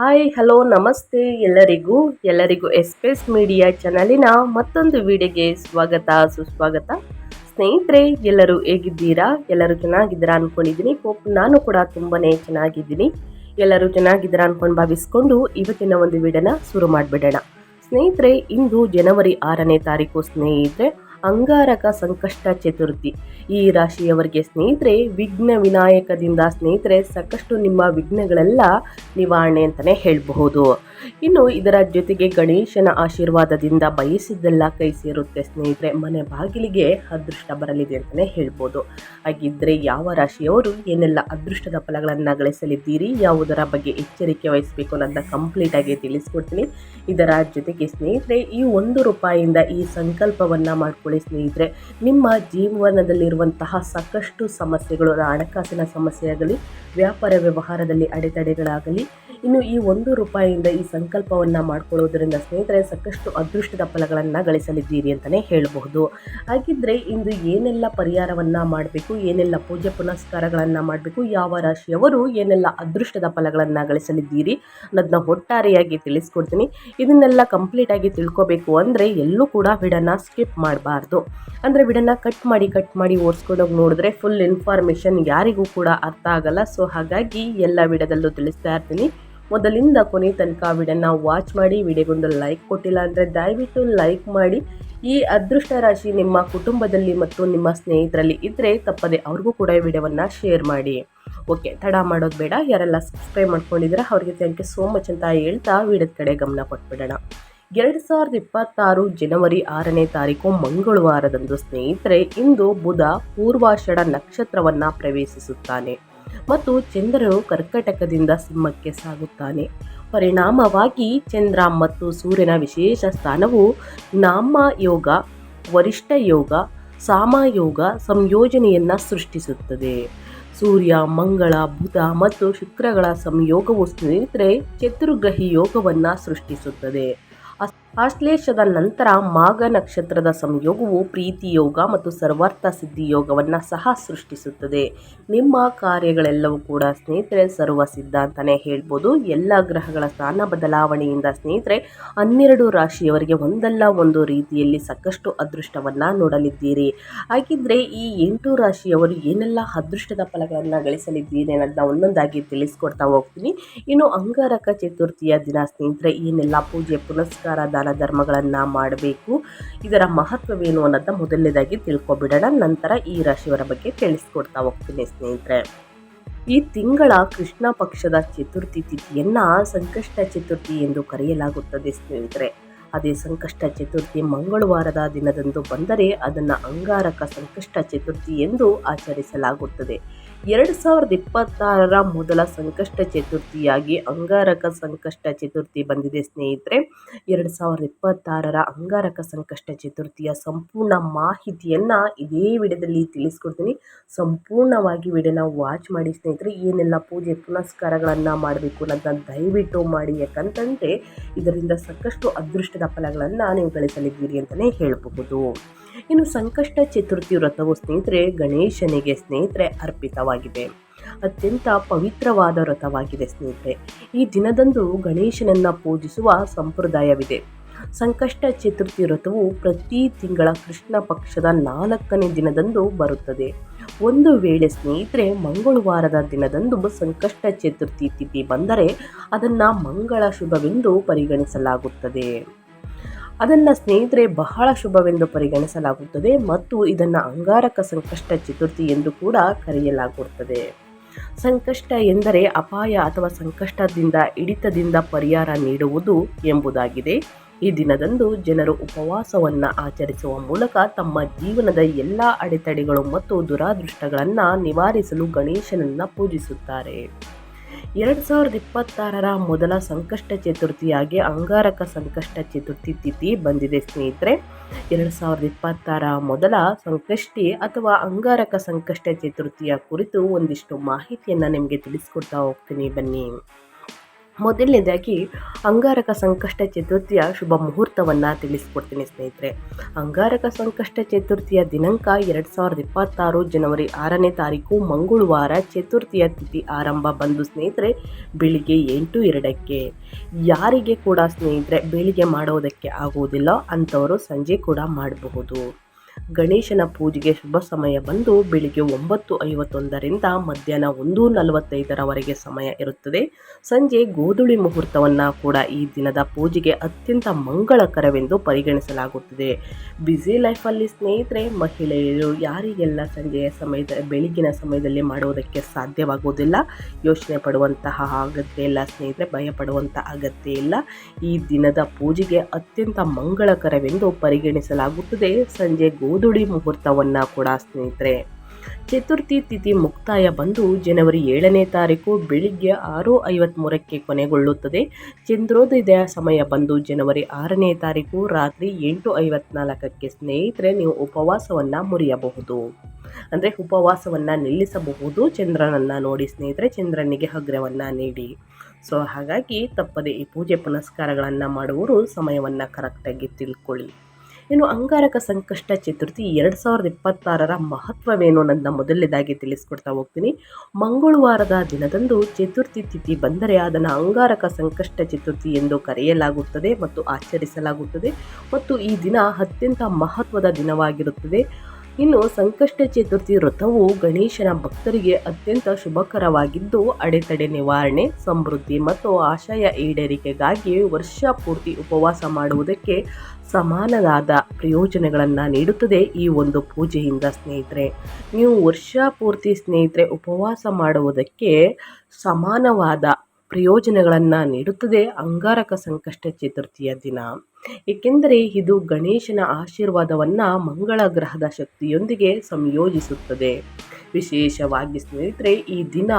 Hi hello ನಮಸ್ತೆ ಎಲ್ಲರಿಗೂ ಎಲ್ಲರಿಗೂ ಎಸ್ಪೆಸ್ ಮೀಡಿಯಾ ಚಾನಲಿನ ಮತ್ತೊಂದು ವಿಡಿಯೋಗೆ ಸ್ವಾಗತ, ಸುಸ್ವಾಗತ. ಸ್ನೇಹಿತರೆ, ಎಲ್ಲರೂ ಹೇಗಿದ್ದೀರಾ? ಎಲ್ಲರೂ ಚೆನ್ನಾಗಿದ್ದೀರಾ ಅಂದ್ಕೊಂಡಿದ್ದೀನಿ ಹೋಪ್ ನಾನು ಕೂಡ ತುಂಬಾ ಚೆನ್ನಾಗಿದ್ದೀನಿ. ಎಲ್ಲರೂ ಚೆನ್ನಾಗಿದ್ದೀರಾ ಅಂದ್ಕೊಂಡು ಭಾವಿಸ್ಕೊಂಡು ಇವತ್ತಿನ ಒಂದು ವಿಡಿಯೋನ ಶುರು ಮಾಡಿಬಿಡೋಣ. ಸ್ನೇಹಿತರೆ, ಇಂದು ಜನವರಿ ಆರನೇ ತಾರೀಕು ಸ್ನೇಹಿತರೆ, ಅಂಗಾರಕ ಸಂಕಷ್ಟ ಚತುರ್ಥಿ. ಈ ರಾಶಿಯವರಿಗೆ ಸ್ನೇಹಿತರೆ, ವಿಘ್ನ ವಿನಾಯಕದಿಂದ ಸ್ನೇಹಿತರೆ, ಸಾಕಷ್ಟು ನಿಮ್ಮ ವಿಘ್ನಗಳೆಲ್ಲ ನಿವಾರಣೆ ಅಂತಲೇ ಹೇಳಬಹುದು. ಇನ್ನು ಇದರ ಜೊತೆಗೆ ಗಣೇಶನ ಆಶೀರ್ವಾದದಿಂದ ಬಯಸಿದ್ದೆಲ್ಲ ಕೈ ಸೇರುತ್ತೆ ಸ್ನೇಹಿತರೆ. ಮನೆ ಬಾಗಿಲಿಗೆ ಅದೃಷ್ಟ ಬರಲಿದೆ ಅಂತಲೇ ಹೇಳ್ಬೋದು. ಹಾಗಿದ್ದರೆ ಯಾವ ರಾಶಿಯವರು ಏನೆಲ್ಲ ಅದೃಷ್ಟದ ಫಲಗಳನ್ನು ಗಳಿಸಲಿದ್ದೀರಿ, ಯಾವುದರ ಬಗ್ಗೆ ಎಚ್ಚರಿಕೆ ವಹಿಸಬೇಕು ಅನ್ನೋದನ್ನ ಕಂಪ್ಲೀಟಾಗಿ ತಿಳಿಸ್ಕೊಡ್ತೀನಿ. ಇದರ ಜೊತೆಗೆ ಸ್ನೇಹಿತರೆ, ಈ ಒಂದು ರೂಪಾಯಿಯಿಂದ ಈ ಸಂಕಲ್ಪವನ್ನು ಮಾಡ್ಕೊಳ್ಳಿ ಸ್ನೇಹಿತರೆ. ನಿಮ್ಮ ಜೀವನದಲ್ಲಿರುವಂತಹ ಸಾಕಷ್ಟು ಸಮಸ್ಯೆಗಳು ಹಣಕಾಸಿನ ಸಮಸ್ಯೆ ಆಗಲಿ ವ್ಯಾಪಾರ ವ್ಯವಹಾರದಲ್ಲಿ ಅಡೆತಡೆಗಳಾಗಲಿ, ಇನ್ನು ಈ ಒಂದು ರೂಪಾಯಿಯಿಂದ ಈ ಸಂಕಲ್ಪವನ್ನು ಮಾಡ್ಕೊಳ್ಳೋದ್ರಿಂದ ಸ್ನೇಹಿತರೆ ಸಾಕಷ್ಟು ಅದೃಷ್ಟದ ಫಲಗಳನ್ನು ಗಳಿಸಲಿದ್ದೀರಿ ಅಂತಲೇ ಹೇಳಬಹುದು. ಹಾಗಿದ್ದರೆ ಇಂದು ಏನೆಲ್ಲ ಪರಿಹಾರವನ್ನು ಮಾಡಬೇಕು, ಏನೆಲ್ಲ ಪೂಜೆ ಪುನಸ್ಕಾರಗಳನ್ನು ಮಾಡಬೇಕು, ಯಾವ ರಾಶಿಯವರು ಏನೆಲ್ಲ ಅದೃಷ್ಟದ ಫಲಗಳನ್ನು ಗಳಿಸಲಿದ್ದೀರಿ ಅನ್ನೋದನ್ನ ಒಟ್ಟಾರೆಯಾಗಿ ತಿಳಿಸ್ಕೊಡ್ತೀನಿ. ಇದನ್ನೆಲ್ಲ ಕಂಪ್ಲೀಟಾಗಿ ತಿಳ್ಕೊಬೇಕು ಅಂದರೆ ಎಲ್ಲೂ ಕೂಡ ವಿಡನ್ನ ಸ್ಕಿಪ್ ಮಾಡಬಾರ್ದು. ಅಂದರೆ ವಿಡನ್ನ ಕಟ್ ಮಾಡಿ ಕಟ್ ಮಾಡಿ ಓಡಿಸ್ಕೊಂಡೋಗಿ ನೋಡಿದ್ರೆ ಫುಲ್ ಇನ್ಫಾರ್ಮೇಷನ್ ಯಾರಿಗೂ ಕೂಡ ಅರ್ಥ ಆಗಲ್ಲ. ಸೊ ಹಾಗಾಗಿ ಎಲ್ಲ ವಿಡಿಯೋದಲ್ಲೂ ತಿಳಿಸ್ತಾ ಇರ್ತೀನಿ. ಮೊದಲಿಂದ ಕೊನೆ ತನಕ ವಿಡಿಯೋನ ವಾಚ್ ಮಾಡಿ, ವಿಡಿಯೋಗೊಂದು ಲೈಕ್ ಕೊಟ್ಟಿಲ್ಲ ಅಂದರೆ ದಯವಿಟ್ಟು ಲೈಕ್ ಮಾಡಿ. ಈ ಅದೃಷ್ಟ ರಾಶಿ ನಿಮ್ಮ ಕುಟುಂಬದಲ್ಲಿ ಮತ್ತು ನಿಮ್ಮ ಸ್ನೇಹಿತರಲ್ಲಿ ಇದ್ದರೆ ತಪ್ಪದೆ ಅವ್ರಿಗೂ ಕೂಡ ಈ ವಿಡಿಯೋವನ್ನು ಶೇರ್ ಮಾಡಿ. ಓಕೆ ತಡ ಮಾಡೋದು ಬೇಡ. ಯಾರೆಲ್ಲ ಸಬ್ಸ್ಕ್ರೈಬ್ ಮಾಡ್ಕೊಂಡಿದ್ರೆ ಅವ್ರಿಗೆ ಥ್ಯಾಂಕ್ ಯು ಸೋ ಮಚ್ ಅಂತ ಹೇಳ್ತಾ ವಿಡಿಯೋದ ಕಡೆ ಗಮನ ಕೊಟ್ಬಿಡೋಣ. ಎರಡು ಸಾವಿರದ ಇಪ್ಪತ್ತಾರು ಜನವರಿ ಆರನೇ ತಾರೀಕು ಮಂಗಳವಾರದಂದು ಸ್ನೇಹಿತರೆ, ಇಂದು ಬುಧ ಪೂರ್ವಾಷಾಢ ನಕ್ಷತ್ರವನ್ನು ಪ್ರವೇಶಿಸುತ್ತಾನೆ ಮತ್ತು ಚಂದ್ರನು ಕರ್ಕಟಕದಿಂದ ಸಿಂಹಕ್ಕೆ ಸಾಗುತ್ತಾನೆ. ಪರಿಣಾಮವಾಗಿ ಚಂದ್ರ ಮತ್ತು ಸೂರ್ಯನ ವಿಶೇಷ ಸ್ಥಾನವು ನಾಮ ಯೋಗ, ವರಿಷ್ಠ ಯೋಗ ಸಾಮಯೋಗ ಸಂಯೋಜನೆಯನ್ನು ಸೃಷ್ಟಿಸುತ್ತದೆ. ಸೂರ್ಯ, ಮಂಗಳ, ಬುಧ ಮತ್ತು ಶುಕ್ರಗಳ ಸಂಯೋಗವು ಸ್ನೇಹಿತರೆ ಚತುರ್ಗ್ರಹಿ ಯೋಗವನ್ನು ಸೃಷ್ಟಿಸುತ್ತದೆ. are ಆಶ್ಲೇಷದ ನಂತರ ಮಾಘ ನಕ್ಷತ್ರದ ಸಂಯೋಗವು ಪ್ರೀತಿ ಯೋಗ ಮತ್ತು ಸರ್ವಾರ್ಥ ಸಿದ್ಧಿ ಯೋಗವನ್ನು ಸಹ ಸೃಷ್ಟಿಸುತ್ತದೆ. ನಿಮ್ಮ ಕಾರ್ಯಗಳೆಲ್ಲವೂ ಕೂಡ ಸ್ನೇಹಿತರೆ ಸರ್ವ ಸಿದ್ಧ ಅಂತಲೇ ಹೇಳ್ಬೋದು. ಎಲ್ಲ ಗ್ರಹಗಳ ಸ್ಥಾನ ಬದಲಾವಣೆಯಿಂದ ಸ್ನೇಹಿತರೆ ಹನ್ನೆರಡು ರಾಶಿಯವರಿಗೆ ಒಂದಲ್ಲ ಒಂದು ರೀತಿಯಲ್ಲಿ ಸಾಕಷ್ಟು ಅದೃಷ್ಟವನ್ನು ನೋಡಲಿದ್ದೀರಿ. ಹಾಗಿದ್ರೆ ಈ ಎಂಟು ರಾಶಿಯವರು ಏನೆಲ್ಲ ಅದೃಷ್ಟದ ಫಲಗಳನ್ನು ಗಳಿಸಲಿದ್ದೀರಿ ಅನ್ನೋದನ್ನ ಒಂದೊಂದಾಗಿ ತಿಳಿಸ್ಕೊಡ್ತಾ ಹೋಗ್ತೀನಿ. ಇನ್ನು ಅಂಗಾರಕ ಚತುರ್ಥಿಯ ದಿನ ಸ್ನೇಹಿತರೆ ಏನೆಲ್ಲ ಪೂಜೆ ಪುನಸ್ಕಾರ ದಾನ ಧರ್ಮಗಳನ್ನು ಮಾಡಬೇಕು. ಇದರ ಮಹತ್ವವೇನು ಅನ್ನೋದನ್ನ ಮೊದಲನೇದಾಗಿ ತಿಳ್ಕೊಬಿಡೋಣ. ನಂತರ ಈ ರಾಶಿಯವರ ಬಗ್ಗೆ ತಿಳಿಸ್ಕೊಡ್ತಾ ಹೋಗ್ತೀನಿ ಸ್ನೇಹಿತರೆ. ಈ ತಿಂಗಳ ಕೃಷ್ಣ ಪಕ್ಷದ ಚತುರ್ಥಿ ತಿಥಿಯನ್ನು ಸಂಕಷ್ಟ ಚತುರ್ಥಿ ಎಂದು ಕರೆಯಲಾಗುತ್ತದೆ ಸ್ನೇಹಿತರೆ. ಅದೇ ಸಂಕಷ್ಟ ಚತುರ್ಥಿ ಮಂಗಳವಾರದ ದಿನದಂದು ಬಂದರೆ ಅದನ್ನು ಅಂಗಾರಕ ಸಂಕಷ್ಟ ಚತುರ್ಥಿ ಎಂದು ಆಚರಿಸಲಾಗುತ್ತದೆ. ಎರಡು ಸಾವಿರದ ಇಪ್ಪತ್ತಾರರ ಮೊದಲ ಸಂಕಷ್ಟ ಚತುರ್ಥಿಯಾಗಿ ಅಂಗಾರಕ ಸಂಕಷ್ಟ ಚತುರ್ಥಿ ಬಂದಿದೆ ಸ್ನೇಹಿತರೆ. ಎರಡು ಸಾವಿರದ ಇಪ್ಪತ್ತಾರರ ಅಂಗಾರಕ ಸಂಕಷ್ಟ ಚತುರ್ಥಿಯ ಸಂಪೂರ್ಣ ಮಾಹಿತಿಯನ್ನು ಇದೇ ವಿಡಿಯೋದಲ್ಲಿ ತಿಳಿಸ್ಕೊಡ್ತೀನಿ. ಸಂಪೂರ್ಣವಾಗಿ ವಿಡಿಯೋನ ವಾಚ್ ಮಾಡಿ ಸ್ನೇಹಿತರೆ, ಏನೆಲ್ಲ ಪೂಜೆ ಪುನಸ್ಕಾರಗಳನ್ನು ಮಾಡಬೇಕು ಅನ್ನೋದನ್ನ ದಯವಿಟ್ಟು ಮಾಡಿ. ಯಾಕಂತಂದರೆ, ಇದರಿಂದ ಸಾಕಷ್ಟು ಅದೃಷ್ಟದ ಫಲಗಳನ್ನು ನೀವು ಗಳಿಸಲಿದ್ದೀರಿ ಅಂತಲೇ ಹೇಳಬಹುದು. ಇನ್ನು ಸಂಕಷ್ಟ ಚತುರ್ಥಿ ವ್ರತವು ಸ್ನೇಹಿತರೆ ಗಣೇಶನಿಗೆ ಸ್ನೇಹಿತರೆ ಅರ್ಪಿತವಾಗಿದೆ. ಅತ್ಯಂತ ಪವಿತ್ರವಾದ ವ್ರತವಾಗಿದೆ ಸ್ನೇಹಿತರೆ. ಈ ದಿನದಂದು ಗಣೇಶನನ್ನು ಪೂಜಿಸುವ ಸಂಪ್ರದಾಯವಿದೆ. ಸಂಕಷ್ಟ ಚತುರ್ಥಿ ವ್ರತವು ಪ್ರತಿ ತಿಂಗಳ ಕೃಷ್ಣ ಪಕ್ಷದ ನಾಲ್ಕನೇ ದಿನದಂದು ಬರುತ್ತದೆ. ಒಂದು ವೇಳೆ ಸ್ನೇಹಿತರೆ ಮಂಗಳವಾರದ ದಿನದಂದು ಸಂಕಷ್ಟ ಚತುರ್ಥಿ ತಿಥಿ ಬಂದರೆ ಅದನ್ನು ಮಂಗಳ ಶುಭವೆಂದು ಪರಿಗಣಿಸಲಾಗುತ್ತದೆ. ಅದನ್ನು ಸ್ನೇಹಿತರೆ ಬಹಳ ಶುಭವೆಂದು ಪರಿಗಣಿಸಲಾಗುತ್ತದೆ ಮತ್ತು ಇದನ್ನು ಅಂಗಾರಕ ಸಂಕಷ್ಟ ಚತುರ್ಥಿ ಎಂದು ಕೂಡ ಕರೆಯಲಾಗುತ್ತದೆ. ಸಂಕಷ್ಟ ಎಂದರೆ ಅಪಾಯ ಅಥವಾ ಸಂಕಷ್ಟದಿಂದ ಹಿಡಿತದಿಂದ ಪರಿಹಾರ ನೀಡುವುದು ಎಂಬುದಾಗಿದೆ. ಈ ದಿನದಂದು ಜನರು ಉಪವಾಸವನ್ನು ಆಚರಿಸುವ ಮೂಲಕ ತಮ್ಮ ಜೀವನದ ಎಲ್ಲ ಅಡೆತಡೆಗಳು ಮತ್ತು ದುರಾದೃಷ್ಟಗಳನ್ನು ನಿವಾರಿಸಲು ಗಣೇಶನನ್ನು ಪೂಜಿಸುತ್ತಾರೆ. ಎರಡು ಸಾವಿರದ ಇಪ್ಪತ್ತಾರರ ಮೊದಲ ಸಂಕಷ್ಟ ಚತುರ್ಥಿಯಾಗಿ ಅಂಗಾರಕ ಸಂಕಷ್ಟ ಚತುರ್ಥಿ ತಿಥಿ ಬಂದಿದೆ, ಸ್ನೇಹಿತರೆ. ಎರಡು ಸಾವಿರದ ಇಪ್ಪತ್ತಾರ ಮೊದಲ ಸಂಕಷ್ಟಿ ಅಥವಾ ಅಂಗಾರಕ ಸಂಕಷ್ಟ ಚತುರ್ಥಿಯ ಕುರಿತು ಒಂದಿಷ್ಟು ಮಾಹಿತಿಯನ್ನು ನಿಮಗೆ ತಿಳಿಸ್ಕೊಡ್ತಾ ಹೋಗ್ತೀನಿ ಬನ್ನಿ. ಮೊದಲನೇದಾಗಿ ಅಂಗಾರಕ ಸಂಕಷ್ಟ ಚತುರ್ಥಿಯ ಶುಭ ಮುಹೂರ್ತವನ್ನು ತಿಳಿಸ್ಕೊಡ್ತೀನಿ ಸ್ನೇಹಿತರೆ. ಅಂಗಾರಕ ಸಂಕಷ್ಟ ಚತುರ್ಥಿಯ ದಿನಾಂಕ ಎರಡು ಸಾವಿರದ ಇಪ್ಪತ್ತಾರು ಜನವರಿ ಆರನೇ ತಾರೀಕು ಮಂಗಳವಾರ ಚತುರ್ಥಿಯ ತಿಥಿ ಆರಂಭ ಬಂದು ಸ್ನೇಹಿತರೆ, ಬೆಳಿಗ್ಗೆ ಎಂಟು ಎರಡಕ್ಕೆ. ಯಾರಿಗೆ ಕೂಡ ಸ್ನೇಹಿತರೆ, ಬೆಳಿಗ್ಗೆ ಮಾಡೋದಕ್ಕೆ ಆಗುವುದಿಲ್ಲ, ಅಂಥವರು ಸಂಜೆ ಕೂಡ ಮಾಡಬಹುದು. ಗಣೇಶನ ಪೂಜೆಗೆ ಶುಭ ಸಮಯ ಬಂದು ಬೆಳಿಗ್ಗೆ ಒಂಬತ್ತು ಐವತ್ತೊಂದರಿಂದ ಮಧ್ಯಾಹ್ನ ಒಂದು ನಲವತ್ತೈದರವರೆಗೆ ಸಮಯ ಇರುತ್ತದೆ. ಸಂಜೆ ಗೋಧುಳಿ ಮುಹೂರ್ತವನ್ನು ಕೂಡ ಈ ದಿನದ ಪೂಜೆಗೆ ಅತ್ಯಂತ ಮಂಗಳಕರವೆಂದು ಪರಿಗಣಿಸಲಾಗುತ್ತದೆ. ಬ್ಯುಸಿ ಲೈಫಲ್ಲಿ ಸ್ನೇಹಿತರೆ, ಮಹಿಳೆಯರು ಯಾರಿಗೆಲ್ಲ ಸಂಜೆಯ ಸಮಯದ ಬೆಳಗಿನ ಸಮಯದಲ್ಲಿ ಮಾಡುವುದಕ್ಕೆ ಸಾಧ್ಯವಾಗುವುದಿಲ್ಲ, ಯೋಚನೆ ಪಡುವಂತಹ ಅಗತ್ಯ ಇಲ್ಲ, ಸ್ನೇಹಿತರೆ ಭಯಪಡುವಂಥ ಅಗತ್ಯ ಇಲ್ಲ. ಈ ದಿನದ ಪೂಜೆಗೆ ಅತ್ಯಂತ ಮಂಗಳಕರವೆಂದು ಪರಿಗಣಿಸಲಾಗುತ್ತದೆ. ಸಂಜೆ ಗೋಧುಳಿ ಮುಹೂರ್ತವನ್ನು ಕೂಡ ಸ್ನೇಹಿತರೆ. ಚತುರ್ಥಿ ತಿಥಿ ಮುಕ್ತಾಯ ಬಂದು ಜನವರಿ ಏಳನೇ ತಾರೀಕು ಬೆಳಿಗ್ಗೆ ಆರು ಐವತ್ತ್ಮೂರಕ್ಕೆ ಕೊನೆಗೊಳ್ಳುತ್ತದೆ. ಚಂದ್ರೋದಯ ಸಮಯ ಬಂದು ಜನವರಿ ಆರನೇ ತಾರೀಕು ರಾತ್ರಿ ಎಂಟು ಐವತ್ನಾಲ್ಕಕ್ಕೆ ಸ್ನೇಹಿತರೆ ನೀವು ಉಪವಾಸವನ್ನು ಮುರಿಯಬಹುದು. ಅಂದರೆ ಉಪವಾಸವನ್ನು ನಿಲ್ಲಿಸಬಹುದು. ಚಂದ್ರನನ್ನು ನೋಡಿ ಸ್ನೇಹಿತರೆ ಚಂದ್ರನಿಗೆ ಹಗ್ರವನ್ನು ನೀಡಿ. ಸೊ ಹಾಗಾಗಿ ತಪ್ಪದೆ ಈ ಪೂಜೆ ಪುನಸ್ಕಾರಗಳನ್ನು ಮಾಡುವವರು ಸಮಯವನ್ನು ಕರೆಕ್ಟಾಗಿ ತಿಳ್ಕೊಳ್ಳಿ. ಇನ್ನು ಅಂಗಾರಕ ಸಂಕಷ್ಟ ಚತುರ್ಥಿ ಎರಡು ಸಾವಿರದ ಇಪ್ಪತ್ತಾರರ ಮಹತ್ವವೇನು ನನ್ನ ಮೊದಲನೇದಾಗಿ ತಿಳಿಸ್ಕೊಡ್ತಾ ಹೋಗ್ತೀನಿ. ಮಂಗಳವಾರದ ದಿನದಂದು ಚತುರ್ಥಿ ತಿಥಿ ಬಂದರೆ ಅದನ್ನು ಅಂಗಾರಕ ಸಂಕಷ್ಟ ಚತುರ್ಥಿ ಎಂದು ಕರೆಯಲಾಗುತ್ತದೆ ಮತ್ತು ಆಚರಿಸಲಾಗುತ್ತದೆ. ಮತ್ತು ಈ ದಿನ ಅತ್ಯಂತ ಮಹತ್ವದ ದಿನವಾಗಿರುತ್ತದೆ. ಇನ್ನು ಸಂಕಷ್ಟ ಚತುರ್ಥಿ ವ್ರತವು ಗಣೇಶನ ಭಕ್ತರಿಗೆ ಅತ್ಯಂತ ಶುಭಕರವಾಗಿದ್ದು, ಅಡೆತಡೆ ನಿವಾರಣೆ, ಸಮೃದ್ಧಿ ಮತ್ತು ಆಶಯ ಈಡೇರಿಕೆಗಾಗಿ ವರ್ಷ ಪೂರ್ತಿ ಉಪವಾಸ ಮಾಡುವುದಕ್ಕೆ ಸಮಾನವಾದ ಪ್ರಯೋಜನಗಳನ್ನು ನೀಡುತ್ತದೆ ಈ ಒಂದು ಪೂಜೆಯಿಂದ ಸ್ನೇಹಿತರೆ. ನೀವು ವರ್ಷ ಪೂರ್ತಿ ಸ್ನೇಹಿತರೆ ಉಪವಾಸ ಮಾಡುವುದಕ್ಕೆ ಸಮಾನವಾದ ಪ್ರಯೋಜನಗಳನ್ನು ನೀಡುತ್ತದೆ ಅಂಗಾರಕ ಸಂಕಷ್ಟ ಚತುರ್ಥಿಯ ದಿನ. ಏಕೆಂದರೆ ಇದು ಗಣೇಶನ ಆಶೀರ್ವಾದವನ್ನು ಮಂಗಳ ಗ್ರಹದ ಶಕ್ತಿಯೊಂದಿಗೆ ಸಂಯೋಜಿಸುತ್ತದೆ. ವಿಶೇಷವಾಗಿ ಸ್ನೇಹಿತರೆ, ಈ ದಿನ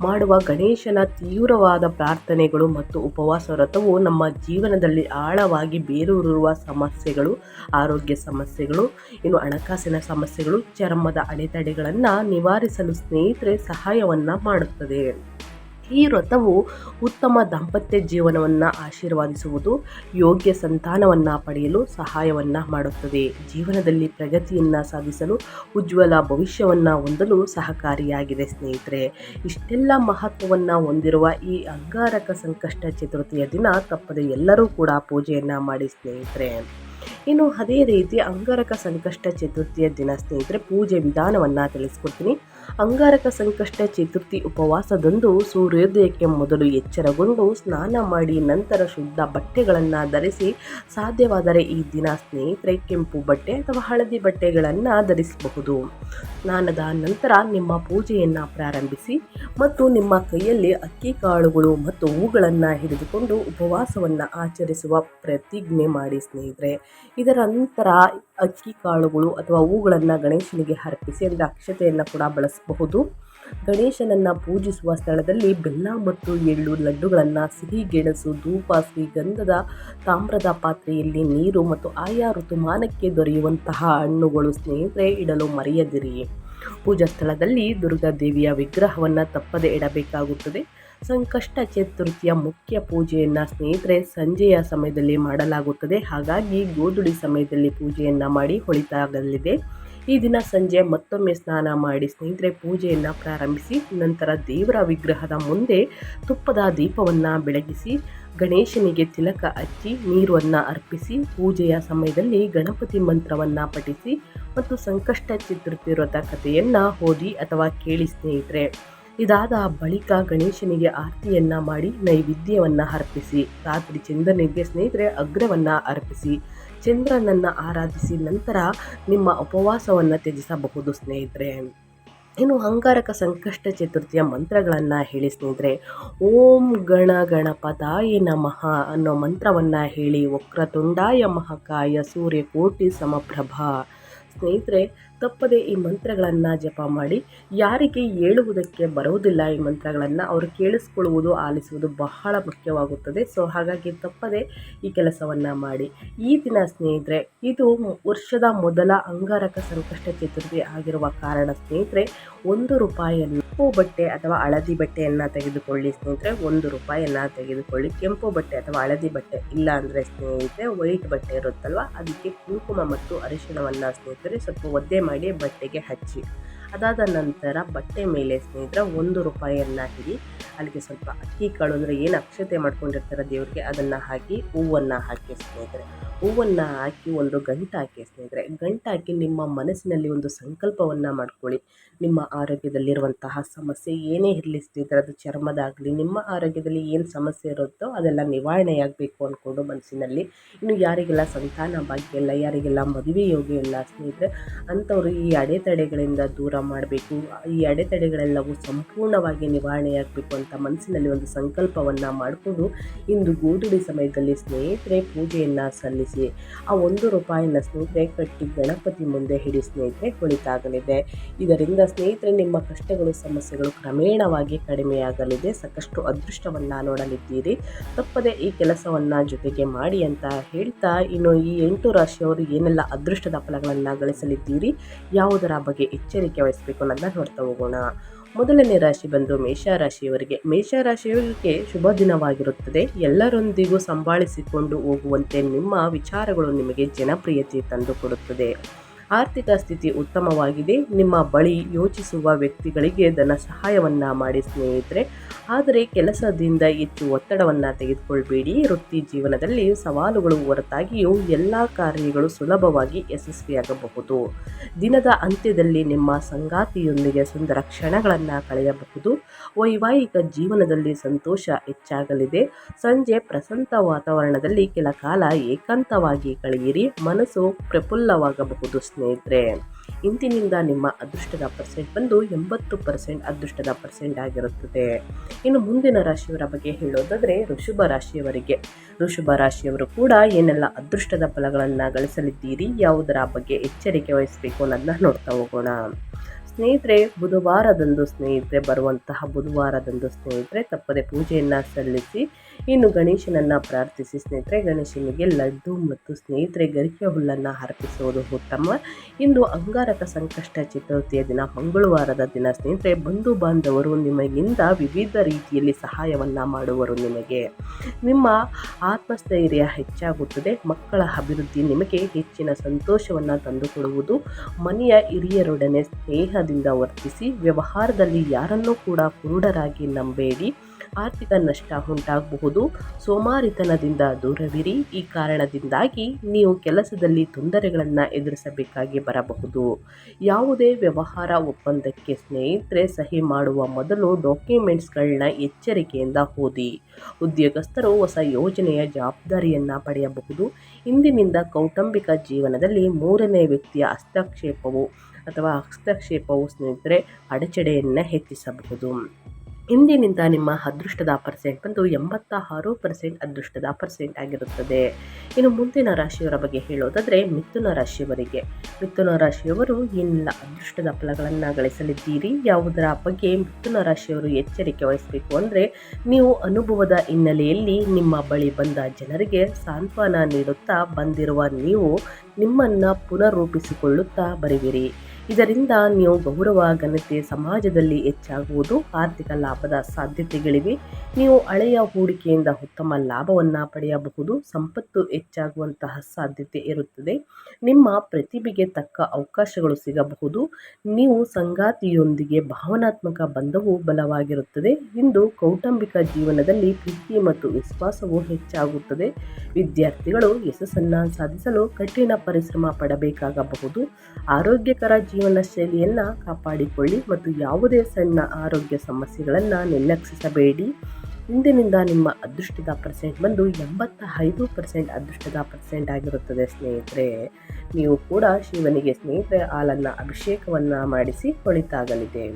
ಮಾಡುವ ಗಣೇಶನ ತೀವ್ರವಾದ ಪ್ರಾರ್ಥನೆಗಳು ಮತ್ತು ಉಪವಾಸ ವ್ರತವು ನಮ್ಮ ಜೀವನದಲ್ಲಿ ಆಳವಾಗಿ ಬೇರೂರಿರುವ ಸಮಸ್ಯೆಗಳು, ಆರೋಗ್ಯ ಸಮಸ್ಯೆಗಳು, ಇನ್ನು ಹಣಕಾಸಿನ ಸಮಸ್ಯೆಗಳು, ಚರ್ಮದ ಅಡೆತಡೆಗಳನ್ನು ನಿವಾರಿಸಲು ಸ್ನೇಹಿತರೆ ಸಹಾಯವನ್ನು ಮಾಡುತ್ತದೆ. ಈ ವ್ರತವು ಉತ್ತಮ ದಾಂಪತ್ಯ ಜೀವನವನ್ನು ಆಶೀರ್ವಾದಿಸುವುದು, ಯೋಗ್ಯ ಸಂತಾನವನ್ನು ಪಡೆಯಲು ಸಹಾಯವನ್ನು ಮಾಡುತ್ತದೆ. ಜೀವನದಲ್ಲಿ ಪ್ರಗತಿಯನ್ನು ಸಾಧಿಸಲು, ಉಜ್ವಲ ಭವಿಷ್ಯವನ್ನು ಹೊಂದಲು ಸಹಕಾರಿಯಾಗಿದೆ ಸ್ನೇಹಿತರೆ. ಇಷ್ಟೆಲ್ಲ ಮಹತ್ವವನ್ನು ಹೊಂದಿರುವ ಈ ಅಂಗಾರಕ ಸಂಕಷ್ಟ ಚತುರ್ಥಿಯ ದಿನ ತಪ್ಪದೆ ಎಲ್ಲರೂ ಕೂಡ ಪೂಜೆಯನ್ನು ಮಾಡಿ ಸ್ನೇಹಿತರೆ. ಇನ್ನು ಅದೇ ರೀತಿ ಅಂಗಾರಕ ಸಂಕಷ್ಟ ಚತುರ್ಥಿಯ ದಿನ ಸ್ನೇಹಿತರೆ, ಪೂಜೆ ವಿಧಾನವನ್ನು ತಿಳಿಸ್ಕೊಡ್ತೀನಿ. ಅಂಗಾರಕ ಸಂಕಷ್ಟ ಚತುರ್ಥಿ ಉಪವಾಸದಂದು ಸೂರ್ಯೋದಯಕ್ಕೆ ಮೊದಲು ಎಚ್ಚರಗೊಂಡು ಸ್ನಾನ ಮಾಡಿ ನಂತರ ಶುದ್ಧ ಬಟ್ಟೆಗಳನ್ನು ಧರಿಸಿ, ಸಾಧ್ಯವಾದರೆ ಈ ದಿನ ಸ್ನೇಹಿತರೆ ಕೆಂಪು ಬಟ್ಟೆ ಅಥವಾ ಹಳದಿ ಬಟ್ಟೆಗಳನ್ನು ಧರಿಸಬಹುದು. ಸ್ನಾನದ ನಂತರ ನಿಮ್ಮ ಪೂಜೆಯನ್ನು ಪ್ರಾರಂಭಿಸಿ ಮತ್ತು ನಿಮ್ಮ ಕೈಯಲ್ಲಿ ಅಕ್ಕಿ ಕಾಳುಗಳು ಮತ್ತು ಹೂಗಳನ್ನು ಹಿಡಿದುಕೊಂಡು ಉಪವಾಸವನ್ನು ಆಚರಿಸುವ ಪ್ರತಿಜ್ಞೆ ಮಾಡಿ ಸ್ನೇಹಿತರೆ. ಇದರ ನಂತರ ಅಕ್ಕಿ ಕಾಳುಗಳು ಅಥವಾ ಹೂಗಳನ್ನು ಗಣೇಶನಿಗೆ ಅರ್ಪಿಸಿ ಅಂದರೆ ಅಕ್ಷತೆಯನ್ನು ಕೂಡ ಬಳಸಬಹುದು. ಗಣೇಶನನ್ನು ಪೂಜಿಸುವ ಸ್ಥಳದಲ್ಲಿ ಬೆಲ್ಲ ಮತ್ತು ಎಳ್ಳು ಲಡ್ಡುಗಳನ್ನು ಸಿಹಿ, ಗೆಣಸು, ಧೂಪ ಗಂಧದ ತಾಮ್ರದ ಪಾತ್ರೆಯಲ್ಲಿ ನೀರು ಮತ್ತು ಆಯಾ ಋತುಮಾನಕ್ಕೆ ದೊರೆಯುವಂತಹ ಹಣ್ಣುಗಳು ಸ್ನೇಹಿತರೆ ಇಡಲು ಮರೆಯದಿರಿ. ಪೂಜಾ ಸ್ಥಳದಲ್ಲಿ ದುರ್ಗಾದೇವಿಯ ವಿಗ್ರಹವನ್ನು ತಪ್ಪದೆ ಇಡಬೇಕಾಗುತ್ತದೆ. ಸಂಕಷ್ಟ ಚತುರ್ಥಿಯ ಮುಖ್ಯ ಪೂಜೆಯನ್ನು ಸ್ನೇಹಿತರೆ ಸಂಜೆಯ ಸಮಯದಲ್ಲಿ ಮಾಡಲಾಗುತ್ತದೆ. ಹಾಗಾಗಿ ಗೋಧುಡಿ ಸಮಯದಲ್ಲಿ ಪೂಜೆಯನ್ನು ಮಾಡಿ ಹೊಳಿತಾಗಲಿದೆ. ಈ ದಿನ ಸಂಜೆ ಮತ್ತೊಮ್ಮೆ ಸ್ನಾನ ಮಾಡಿ ಸ್ನೇಹಿತರೆ ಪೂಜೆಯನ್ನು ಪ್ರಾರಂಭಿಸಿ, ನಂತರ ದೇವರ ವಿಗ್ರಹದ ಮುಂದೆ ತುಪ್ಪದ ದೀಪವನ್ನು ಬೆಳಗಿಸಿ, ಗಣೇಶನಿಗೆ ತಿಲಕ ಹಚ್ಚಿ, ನೀರನ್ನು ಅರ್ಪಿಸಿ, ಪೂಜೆಯ ಸಮಯದಲ್ಲಿ ಗಣಪತಿ ಮಂತ್ರವನ್ನು ಪಠಿಸಿ ಮತ್ತು ಸಂಕಷ್ಟ ಚತುರ್ಥಿ ವ್ರತ ಕಥೆಯನ್ನು ಓದಿ ಅಥವಾ ಕೇಳಿ ಸ್ನೇಹಿತರೆ. ಇದಾದ ಬಳಿಕ ಗಣೇಶನಿಗೆ ಆರತಿಯನ್ನ ಮಾಡಿ ನೈವೇದ್ಯವನ್ನ ಅರ್ಪಿಸಿ, ರಾತ್ರಿ ಚಂದ್ರನಿಗೆ ಸ್ನೇಹಿತರೆ ಅಗ್ರವನ್ನು ಅರ್ಪಿಸಿ, ಚಂದ್ರನನ್ನು ಆರಾಧಿಸಿ ನಂತರ ನಿಮ್ಮ ಉಪವಾಸವನ್ನು ತ್ಯಜಿಸಬಹುದು ಸ್ನೇಹಿತರೆ. ಇನ್ನು ಅಂಗಾರಕ ಸಂಕಷ್ಟ ಚತುರ್ಥಿಯ ಮಂತ್ರಗಳನ್ನು ಹೇಳಿ ಸ್ನೇಹಿತರೆ. ಓಂ ಗಣ ಗಣಪತಾಯ ನಮಃ ಅನ್ನೋ ಮಂತ್ರವನ್ನು ಹೇಳಿ ವಕ್ರತುಂಡಾಯ ಮಹಾಕಾಯ ಸೂರ್ಯಕೋಟಿ ಸಮಪ್ರಭಾ. ಸ್ನೇಹಿತರೆ ತಪ್ಪದೆ ಈ ಮಂತ್ರಗಳನ್ನು ಜಪ ಮಾಡಿ, ಯಾರಿಗೆ ಹೇಳುವುದಕ್ಕೆ ಬರುವುದಿಲ್ಲ ಈ ಮಂತ್ರಗಳನ್ನು ಅವರು ಕೇಳಿಸ್ಕೊಳ್ಳುವುದು, ಆಲಿಸುವುದು ಬಹಳ ಮುಖ್ಯವಾಗುತ್ತದೆ. ಸೊ ಹಾಗಾಗಿ ತಪ್ಪದೆ ಈ ಕೆಲಸವನ್ನು ಮಾಡಿ. ಈ ದಿನ ಸ್ನೇಹಿತರೆ, ಇದು ವರ್ಷದ ಮೊದಲ ಅಂಗಾರಕ ಸಂಕಷ್ಟ ಚತುರ್ಥಿ ಆಗಿರುವ ಕಾರಣ ಸ್ನೇಹಿತರೆ, ಒಂದು ರೂಪಾಯಿಯನ್ನು ಕೆಂಪು ಬಟ್ಟೆ ಅಥವಾ ಹಳದಿ ಬಟ್ಟೆಯನ್ನು ತೆಗೆದುಕೊಳ್ಳಿ ಸ್ನೇಹಿತರೆ. ಒಂದು ರೂಪಾಯಿಯನ್ನು ತೆಗೆದುಕೊಳ್ಳಿ. ಕೆಂಪು ಬಟ್ಟೆ ಅಥವಾ ಹಳದಿ ಬಟ್ಟೆ ಇಲ್ಲ ಅಂದರೆ ಸ್ನೇಹಿತರೆ, ವೈಟ್ ಬಟ್ಟೆ ಇರುತ್ತಲ್ವ? ಅದಕ್ಕೆ ಕುಂಕುಮ ಮತ್ತು ಅರಿಶಿಣವನ್ನು ಸ್ನೇಹಿತರೆ, ಸ್ವಲ್ಪ ಒದ್ದೆ ಮಾಡಿ ಬಟ್ಟೆಗೆ ಹಚ್ಚಿ. ಅದಾದ ನಂತರ ಬಟ್ಟೆ ಮೇಲೆ ಸ್ನೇಹಿತರೆ ಒಂದು ರೂಪಾಯಿಯನ್ನು ಹಿಡಿ ಅಲ್ಲಿಗೆ ಸ್ವಲ್ಪ ಅಕ್ಕಿ ಕಾಳು ಅಂದರೆ ಏನು ಅಕ್ಷತೆ ಮಾಡ್ಕೊಂಡಿರ್ತಾರೆ ದೇವ್ರಿಗೆ ಅದನ್ನು ಹಾಕಿ ಹೂವನ್ನು ಹಾಕಿ ಸ್ನೇಹಿತರೆ. ಹೂವನ್ನು ಹಾಕಿ ಒಂದು ಗಂಟು ಹಾಕಿ ಸ್ನೇಹಿತರೆ. ಗಂಟು ಹಾಕಿ ನಿಮ್ಮ ಮನಸ್ಸಿನಲ್ಲಿ ಒಂದು ಸಂಕಲ್ಪವನ್ನು ಮಾಡ್ಕೊಳ್ಳಿ. ನಿಮ್ಮ ಆರೋಗ್ಯದಲ್ಲಿರುವಂತಹ ಸಮಸ್ಯೆ ಏನೇ ಇರಲಿ ಸ್ನೇಹಿತರೆ, ಅದು ಚರ್ಮದಾಗಲಿ, ನಿಮ್ಮ ಆರೋಗ್ಯದಲ್ಲಿ ಏನು ಸಮಸ್ಯೆ ಇರುತ್ತೋ ಅದೆಲ್ಲ ನಿವಾರಣೆಯಾಗಬೇಕು ಅಂದ್ಕೊಂಡು ಮನಸ್ಸಿನಲ್ಲಿ. ಇನ್ನು ಯಾರಿಗೆಲ್ಲ ಸಂತಾನ ಭಾಗ್ಯ ಇಲ್ಲ, ಯಾರಿಗೆಲ್ಲ ಮದುವೆ ಯೋಗ್ಯ ಇಲ್ಲ ಸ್ನೇಹಿತರೆ, ಅಂಥವ್ರು ಈ ಅಡೆತಡೆಗಳಿಂದ ದೂರ ಮಾಡಬೇಕು. ಈ ಅಡೆತಡೆಗಳೆಲ್ಲವೂ ಸಂಪೂರ್ಣವಾಗಿ ನಿವಾರಣೆಯಾಗಬೇಕು ಅಂತ ಮನಸ್ಸಿನಲ್ಲಿ ಒಂದು ಸಂಕಲ್ಪವನ್ನು ಮಾಡಿಕೊಂಡು ಇಂದು ಗೋಧುಡಿ ಸಮಯದಲ್ಲಿ ಸ್ನೇಹಿತರೆ ಪೂಜೆಯನ್ನು ಸಲ್ಲಿಸಿ, ಆ ಒಂದು ರೂಪಾಯಿನ ಸ್ನೇಹಿತರೆ ಕಟ್ಟಿ ಗಣಪತಿ ಮುಂದೆ ಹಿಡಿ ಸ್ನೇಹಿತರೆ ಕುಳಿತಾಗಲಿದೆ. ಇದರಿಂದ ಸ್ನೇಹಿತರೆ ನಿಮ್ಮ ಕಷ್ಟಗಳು, ಸಮಸ್ಯೆಗಳು ಕ್ರಮೇಣವಾಗಿ ಕಡಿಮೆಯಾಗಲಿದೆ. ಸಾಕಷ್ಟು ಅದೃಷ್ಟವನ್ನು ನೋಡಲಿದ್ದೀರಿ. ತಪ್ಪದೆ ಈ ಕೆಲಸವನ್ನು ಜೊತೆಗೆ ಮಾಡಿ ಅಂತ ಹೇಳ್ತಾ ಇನ್ನು ಈ ಎಂಟು ರಾಶಿಯವರು ಏನೆಲ್ಲ ಅದೃಷ್ಟದ ಫಲಗಳನ್ನು ಗಳಿಸಲಿದ್ದೀರಿ? ಯಾವುದರ ಬಗ್ಗೆ ಎಚ್ಚರಿಕೆ ವಹಿಸಬೇಕು ಅನ್ನೋದನ್ನ ನೋಡ್ತಾ ಹೋಗೋಣ. ಮೊದಲನೇ ರಾಶಿ ಬಂದು ಮೇಷರಾಶಿಯವರಿಗೆ. ಮೇಷರಾಶಿಯವರಿಗೆ ಶುಭ ದಿನವಾಗಿರುತ್ತದೆ. ಎಲ್ಲರೊಂದಿಗೂ ಸಂಭಾಳಿಸಿಕೊಂಡು ಹೋಗುವಂತೆ ನಿಮ್ಮ ವಿಚಾರಗಳು ನಿಮಗೆ ಜನಪ್ರಿಯತೆ ತಂದುಕೊಡುತ್ತದೆ. ಆರ್ಥಿಕ ಸ್ಥಿತಿ ಉತ್ತಮವಾಗಿದೆ. ನಿಮ್ಮ ಬಳಿ ಯೋಚಿಸುವ ವ್ಯಕ್ತಿಗಳಿಗೆ ಧನ ಸಹಾಯವನ್ನು ಮಾಡಿ ಸ್ನೇಹಿತರೆ. ಆದರೆ ಕೆಲಸದಿಂದ ಹೆಚ್ಚು ಒತ್ತಡವನ್ನು ತೆಗೆದುಕೊಳ್ಬೇಡಿ. ವೃತ್ತಿ ಜೀವನದಲ್ಲಿ ಸವಾಲುಗಳು ಹೊರತಾಗಿಯೂ ಎಲ್ಲ ಕಾರ್ಯಗಳು ಸುಲಭವಾಗಿ ಯಶಸ್ವಿಯಾಗಬಹುದು. ದಿನದ ಅಂತ್ಯದಲ್ಲಿ ನಿಮ್ಮ ಸಂಗಾತಿಯೊಂದಿಗೆ ಸುಂದರ ಕ್ಷಣಗಳನ್ನು ಕಳೆಯಬಹುದು. ವೈವಾಹಿಕ ಜೀವನದಲ್ಲಿ ಸಂತೋಷ ಹೆಚ್ಚಾಗಲಿದೆ. ಸಂಜೆ ಪ್ರಸಂತ ವಾತಾವರಣದಲ್ಲಿ ಕೆಲ ಕಾಲ ಏಕಾಂತವಾಗಿ ಕಳೆಯಿರಿ. ಮನಸ್ಸು ಪ್ರಫುಲ್ಲವಾಗಬಹುದು ಸ್ನೇಹಿತರೆ, ಇಂದಿನಿಂದ ನಿಮ್ಮ ಅದೃಷ್ಟದ ಪರ್ಸೆಂಟ್ ಬಂದು ಎಂಬತ್ತು ಪರ್ಸೆಂಟ್ ಅದೃಷ್ಟದ ಪರ್ಸೆಂಟ್ ಆಗಿರುತ್ತದೆ. ಇನ್ನು ಮುಂದಿನ ರಾಶಿಯವರ ಬಗ್ಗೆ ಹೇಳೋದಾದರೆ ಋಷಭ ರಾಶಿಯವರಿಗೆ. ಋಷಭ ರಾಶಿಯವರು ಕೂಡ ಏನೆಲ್ಲ ಅದೃಷ್ಟದ ಫಲಗಳನ್ನು ಗಳಿಸಲಿದ್ದೀರಿ, ಯಾವುದರ ಬಗ್ಗೆ ಎಚ್ಚರಿಕೆ ವಹಿಸಬೇಕು ಅನ್ನೋದನ್ನ ನೋಡ್ತಾ ಹೋಗೋಣ. ಸ್ನೇಹಿತರೆ, ಬುಧವಾರದಂದು ಸ್ನೇಹಿತರೆ, ಬರುವಂತಹ ಬುಧವಾರದಂದು ಸ್ನೇಹಿತರೆ, ತಪ್ಪದೆ ಪೂಜೆಯನ್ನು ಸಲ್ಲಿಸಿ ಇನ್ನು ಗಣೇಶನನ್ನು ಪ್ರಾರ್ಥಿಸಿ ಸ್ನೇಹಿತರೆ, ಗಣೇಶನಿಗೆ ಲಡ್ಡು ಮತ್ತು ಸ್ನೇಹಿತರೆ, ಗರಿಕೆ ಹುಲ್ಲನ್ನು ಅರ್ಪಿಸುವುದು ಉತ್ತಮ. ಇಂದು ಅಂಗಾರಕ ಸಂಕಷ್ಟ ಚತುರ್ಥಿಯ ದಿನ, ಮಂಗಳವಾರದ ದಿನ ಸ್ನೇಹಿತರೆ, ಬಂಧು ಬಾಂಧವರು ನಿಮಗಿಂದ ವಿವಿಧ ರೀತಿಯಲ್ಲಿ ಸಹಾಯವನ್ನು ಮಾಡುವರು ನಿಮಗೆ. ನಿಮ್ಮ ಆತ್ಮಸ್ಥೈರ್ಯ ಹೆಚ್ಚಾಗುತ್ತದೆ, ಮಕ್ಕಳ ಅಭಿವೃದ್ಧಿ ನಿಮಗೆ ಹೆಚ್ಚಿನ ಸಂತೋಷವನ್ನು ತಂದುಕೊಡುವುದು. ಮನೆಯ ಹಿರಿಯರೊಡನೆ ಸ್ನೇಹದಿಂದ ವರ್ತಿಸಿ, ವ್ಯವಹಾರದಲ್ಲಿ ಯಾರನ್ನೂ ಕೂಡ ಕುರುಡರಾಗಿ ನಂಬೇಡಿ. ಆರ್ಥಿಕ ನಷ್ಟ ಉಂಟಾಗಬಹುದು. ಸೋಮಾರಿತನದಿಂದ ದೂರವಿರಿ. ಈ ಕಾರಣದಿಂದಾಗಿ ನೀವು ಕೆಲಸದಲ್ಲಿ ತೊಂದರೆಗಳನ್ನು ಎದುರಿಸಬೇಕಾಗಿ ಬರಬಹುದು. ಯಾವುದೇ ವ್ಯವಹಾರ ಒಪ್ಪಂದಕ್ಕೆ ಸ್ನೇಹಿತರೆ, ಸಹಿ ಮಾಡುವ ಮೊದಲು ಡಾಕ್ಯುಮೆಂಟ್ಸ್ಗಳನ್ನ ಎಚ್ಚರಿಕೆಯಿಂದ ಓದಿ. ಉದ್ಯೋಗಸ್ಥರು ಹೊಸ ಯೋಜನೆಯ ಜವಾಬ್ದಾರಿಯನ್ನು ಪಡೆಯಬಹುದು. ಇಂದಿನಿಂದ ಕೌಟುಂಬಿಕ ಜೀವನದಲ್ಲಿ ಮೂರನೇ ವ್ಯಕ್ತಿಯ ಹಸ್ತಕ್ಷೇಪವು ಅಥವಾ ಹಸ್ತಕ್ಷೇಪವು ಸ್ನೇಹಿತರೆ, ಅಡಚಣೆಯನ್ನು ಹೆಚ್ಚಿಸಬಹುದು. ಇಂದಿನಿಂದ ನಿಮ್ಮ ಅದೃಷ್ಟದ ಪರ್ಸೆಂಟ್ ಬಂದು ಎಂಬತ್ತ ಆರು ಪರ್ಸೆಂಟ್ ಅದೃಷ್ಟದ ಪರ್ಸೆಂಟ್ ಆಗಿರುತ್ತದೆ. ಇನ್ನು ಮುಂದಿನ ರಾಶಿಯವರ ಬಗ್ಗೆ ಹೇಳೋದಾದರೆ ಮಿಥುನ ರಾಶಿಯವರಿಗೆ. ಮಿಥುನ ರಾಶಿಯವರು ಏನೆಲ್ಲ ಅದೃಷ್ಟದ ಫಲಗಳನ್ನು ಗಳಿಸಲಿದ್ದೀರಿ. ಯಾವುದರ ಬಗ್ಗೆ ಮಿಥುನ ರಾಶಿಯವರು ಎಚ್ಚರಿಕೆ ವಹಿಸಬೇಕು ಅಂದರೆ ನೀವು ಅನುಭವದ ಹಿನ್ನೆಲೆಯಲ್ಲಿ ನಿಮ್ಮ ಬಳಿ ಬಂದ ಜನರಿಗೆ ಸಾಂತ್ವನ ನೀಡುತ್ತಾ ಬಂದಿರುವ ನೀವು ನಿಮ್ಮನ್ನು ಪುನರ್ರೂಪಿಸಿಕೊಳ್ಳುತ್ತಾ ಬರುವಿರಿ. ಇದರಿಂದ ನೀವು ಗೌರವ, ಘನತೆ ಸಮಾಜದಲ್ಲಿ ಹೆಚ್ಚಾಗುವುದು, ಆರ್ಥಿಕ ಲಾಭದ ಸಾಧ್ಯತೆಗಳಿವೆ. ನೀವು ಹಳೆಯ ಹೂಡಿಕೆಯಿಂದ ಉತ್ತಮ ಲಾಭವನ್ನು ಪಡೆಯಬಹುದು. ಸಂಪತ್ತು ಹೆಚ್ಚಾಗುವಂತಹ ಸಾಧ್ಯತೆ ಇರುತ್ತದೆ. ನಿಮ್ಮ ಪ್ರತಿಭೆಗೆ ತಕ್ಕ ಅವಕಾಶಗಳು ಸಿಗಬಹುದು. ನೀವು ಸಂಗಾತಿಯೊಂದಿಗೆ ಭಾವನಾತ್ಮಕ ಬಂಧವು ಬಲವಾಗಿರುತ್ತದೆ. ಇಂದು ಕೌಟುಂಬಿಕ ಜೀವನದಲ್ಲಿ ಪ್ರೀತಿ ಮತ್ತು ವಿಶ್ವಾಸವು ಹೆಚ್ಚಾಗುತ್ತದೆ. ವಿದ್ಯಾರ್ಥಿಗಳು ಯಶಸ್ಸನ್ನು ಸಾಧಿಸಲು ಕಠಿಣ ಪರಿಶ್ರಮ ಪಡಬೇಕಾಗಬಹುದು. ಆರೋಗ್ಯಕರ ಜೀವನ ಶೈಲಿಯನ್ನು ಕಾಪಾಡಿಕೊಳ್ಳಿ ಮತ್ತು ಯಾವುದೇ ಸಣ್ಣ ಆರೋಗ್ಯ ಸಮಸ್ಯೆಗಳನ್ನು ನಿರ್ಲಕ್ಷಿಸಬೇಡಿ. ಇಂದಿನಿಂದ ನಿಮ್ಮ ಅದೃಷ್ಟದ ಪರ್ಸೆಂಟ್ ಬಂದು ಎಂಬತ್ತ ಐದು ಪರ್ಸೆಂಟ್ ಅದೃಷ್ಟದ ಪರ್ಸೆಂಟ್ ಆಗಿರುತ್ತದೆ ಸ್ನೇಹಿತರೆ. ನೀವು ಕೂಡ ಶಿವನಿಗೆ ಸ್ನೇಹಿತರೆ, ಹಾಲನ್ನು ಅಭಿಷೇಕವನ್ನು ಮಾಡಿಸಿ ಹೊಳಿತಾಗಲಿದೆ.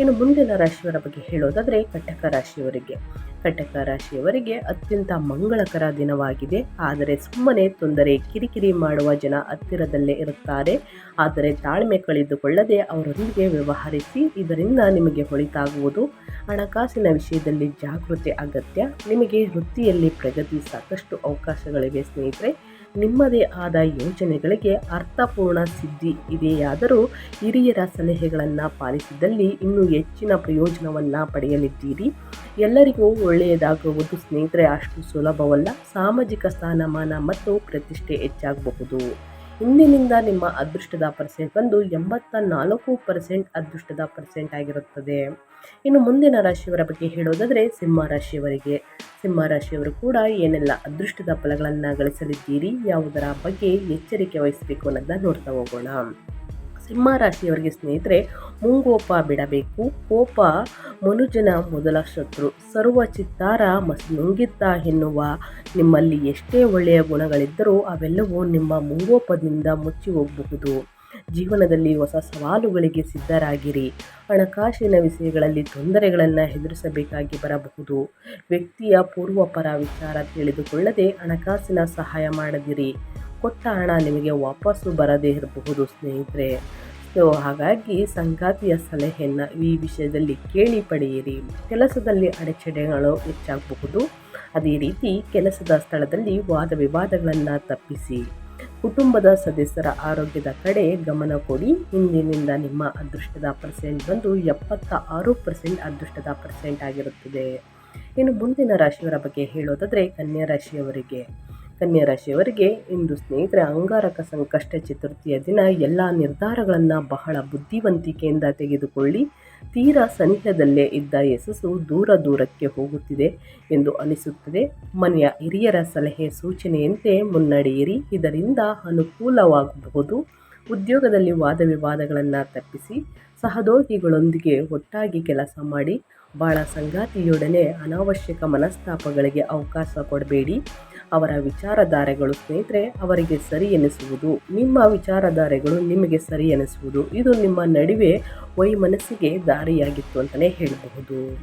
ಇನ್ನು ಮುಂದಿನ ರಾಶಿಯವರ ಬಗ್ಗೆ ಹೇಳೋದಾದರೆ ಕಟಕ ರಾಶಿಯವರಿಗೆ. ಕಟಕ ರಾಶಿಯವರಿಗೆ ಅತ್ಯಂತ ಮಂಗಳಕರ ದಿನವಾಗಿದೆ. ಆದರೆ ಸುಮ್ಮನೆ ತೊಂದರೆ ಕಿರಿಕಿರಿ ಮಾಡುವ ಜನ ಹತ್ತಿರದಲ್ಲೇ ಇರುತ್ತಾರೆ. ಆದರೆ ತಾಳ್ಮೆ ಕಳೆದುಕೊಳ್ಳದೆ ಅವರೊಂದಿಗೆ ವ್ಯವಹರಿಸಿ ಇದರಿಂದ ನಿಮಗೆ ಹೊಳಿತಾಗುವುದು. ಹಣಕಾಸಿನ ವಿಷಯದಲ್ಲಿ ಜಾಗೃತಿ ಅಗತ್ಯ. ನಿಮಗೆ ವೃತ್ತಿಯಲ್ಲಿ ಪ್ರಗತಿ ಸಾಕಷ್ಟು ಅವಕಾಶಗಳಿವೆ ಸ್ನೇಹಿತರೆ. ನಿಮ್ಮದೇ ಆದ ಯೋಜನೆಗಳಿಗೆ ಅರ್ಥಪೂರ್ಣ ಸಿದ್ಧಿ ಇದೆಯಾದರೂ ಹಿರಿಯರ ಸಲಹೆಗಳನ್ನು ಪಾಲಿಸಿದಲ್ಲಿ ಇನ್ನೂ ಹೆಚ್ಚಿನ ಪ್ರಯೋಜನವನ್ನು ಪಡೆಯಲಿದ್ದೀರಿ. ಎಲ್ಲರಿಗೂ ಒಳ್ಳೆಯದಾಗುವುದು ಸ್ನೇಹಿತರೆ, ಅಷ್ಟು ಸುಲಭವಲ್ಲ. ಸಾಮಾಜಿಕ ಸ್ಥಾನಮಾನ ಮತ್ತು ಪ್ರತಿಷ್ಠೆ ಹೆಚ್ಚಾಗಬಹುದು. ಇಂದಿನಿಂದ ನಿಮ್ಮ ಅದೃಷ್ಟದ ಪರ್ಸೆಂಟ್ ಬಂದು ಎಂಬತ್ತ ನಾಲ್ಕು ಪರ್ಸೆಂಟ್ ಅದೃಷ್ಟದ ಪರ್ಸೆಂಟ್ ಆಗಿರುತ್ತದೆ. ಇನ್ನು ಮುಂದಿನ ರಾಶಿಯವರ ಬಗ್ಗೆ ಹೇಳೋದಾದರೆ ಸಿಂಹ ರಾಶಿಯವರಿಗೆ. ಸಿಂಹ ರಾಶಿಯವರು ಕೂಡ ಏನೆಲ್ಲ ಅದೃಷ್ಟದ ಫಲಗಳನ್ನು ಗಳಿಸಲಿದ್ದೀರಿ, ಯಾವುದರ ಬಗ್ಗೆ ಎಚ್ಚರಿಕೆ ವಹಿಸಬೇಕು ಅನ್ನೋದನ್ನ ನೋಡ್ತಾ ಹೋಗೋಣ. ಸಿಂಹ ರಾಶಿಯವರಿಗೆ ಸ್ನೇಹಿತರೆ, ಮುಂಗೋಪ ಬಿಡಬೇಕು. ಕೋಪ ಮನುಜನ ಮೊದಲ ಶತ್ರು. ಸರ್ವ ಚಿತ್ತಾರ ಮಸ್ ನುಂಗಿತ್ತ ಎನ್ನುವ ನಿಮ್ಮಲ್ಲಿ ಎಷ್ಟೇ ಒಳ್ಳೆಯ ಗುಣಗಳಿದ್ದರೂ ಅವೆಲ್ಲವೂ ನಿಮ್ಮ ಮುಂಗೋಪದಿಂದ ಮುಚ್ಚಿ ಹೋಗಬಹುದು. ಜೀವನದಲ್ಲಿ ಹೊಸ ಸವಾಲುಗಳಿಗೆ ಸಿದ್ಧರಾಗಿರಿ. ಹಣಕಾಸಿನ ವಿಷಯಗಳಲ್ಲಿ ತೊಂದರೆಗಳನ್ನು ಎದುರಿಸಬೇಕಾಗಿ ಬರಬಹುದು. ವ್ಯಕ್ತಿಯ ಪೂರ್ವಪರ ವಿಚಾರ ತಿಳಿದುಕೊಳ್ಳದೆ ಹಣಕಾಸಿನ ಸಹಾಯ ಮಾಡದಿರಿ. ಕೊಟ್ಟ ಹಣ ನಿಮಗೆ ವಾಪಸ್ಸು ಬರದೇ ಇರಬಹುದು, ಸ್ನೇಹಿತರೆ. ಸೊ ಹಾಗಾಗಿ ಸಂಗಾತಿಯ ಸಲಹೆಯನ್ನು ಈ ವಿಷಯದಲ್ಲಿ ಕೇಳಿ ಪಡೆಯಿರಿ. ಕೆಲಸದಲ್ಲಿ ಅಡೆಚಣೆಗಳು ಹೆಚ್ಚಾಗಬಹುದು. ಅದೇ ರೀತಿ ಕೆಲಸದ ಸ್ಥಳದಲ್ಲಿ ವಾದ ವಿವಾದಗಳನ್ನು ತಪ್ಪಿಸಿ. ಕುಟುಂಬದ ಸದಸ್ಯರ ಆರೋಗ್ಯದ ಕಡೆ ಗಮನ ಕೊಡಿ. ಇಂದಿನಿಂದ ನಿಮ್ಮ ಅದೃಷ್ಟದ ಪರ್ಸೆಂಟ್ ಬಂದು ಎಪ್ಪತ್ತ ಆರು ಪರ್ಸೆಂಟ್ ಅದೃಷ್ಟದ ಪರ್ಸೆಂಟ್ ಆಗಿರುತ್ತದೆ. ಇನ್ನು ಮುಂದಿನ ರಾಶಿಯವರ ಬಗ್ಗೆ ಹೇಳೋದಾದರೆ, ಕನ್ಯಾ ರಾಶಿಯವರಿಗೆ. ಕನ್ಯಾ ರಾಶಿಯವರಿಗೆ ಇಂದು ಸ್ನೇಹಿತರೆ ಅಂಗಾರಕ ಸಂಕಷ್ಟ ಚತುರ್ಥಿಯ ದಿನ ಎಲ್ಲ ನಿರ್ಧಾರಗಳನ್ನು ಬಹಳ ಬುದ್ಧಿವಂತಿಕೆಯಿಂದ ತೆಗೆದುಕೊಳ್ಳಿ. ತೀರಾ ಸನಿಹದಲ್ಲೇ ಇದ್ದ ಯಶಸ್ಸು ದೂರ ದೂರಕ್ಕೆ ಹೋಗುತ್ತಿದೆ ಎಂದು ಅನಿಸುತ್ತದೆ. ಮನೆಯ ಹಿರಿಯರ ಸಲಹೆ ಸೂಚನೆಯಂತೆ ಮುನ್ನಡೆಯಿರಿ. ಇದರಿಂದ ಅನುಕೂಲವಾಗಬಹುದು. ಉದ್ಯೋಗದಲ್ಲಿ ವಾದ ವಿವಾದಗಳನ್ನು ತಪ್ಪಿಸಿ ಸಹೋದ್ಯೋಗಿಗಳೊಂದಿಗೆ ಒಟ್ಟಾಗಿ ಕೆಲಸ ಮಾಡಿ. ಭಾಳ ಸಂಗಾತಿಯೊಡನೆ ಅನಾವಶ್ಯಕ ಮನಸ್ತಾಪಗಳಿಗೆ ಅವಕಾಶ ಕೊಡಬೇಡಿ. ಅವರ ವಿಚಾರಧಾರೆಗಳು ಸ್ನೇಹಿತರೆ, ಅವರಿಗೆ ಸರಿ ಎನಿಸುವುದು. ನಿಮ್ಮ ವಿಚಾರಧಾರೆಗಳು ನಿಮಗೆ ಸರಿ ಎನಿಸುವುದು. ಇದು ನಿಮ್ಮ ನಡುವೆ ವೈಮನಸ್ಸಿಗೆ ದಾರಿಯಾಗಿತ್ತು ಅಂತಲೇ ಹೇಳಬಹುದು.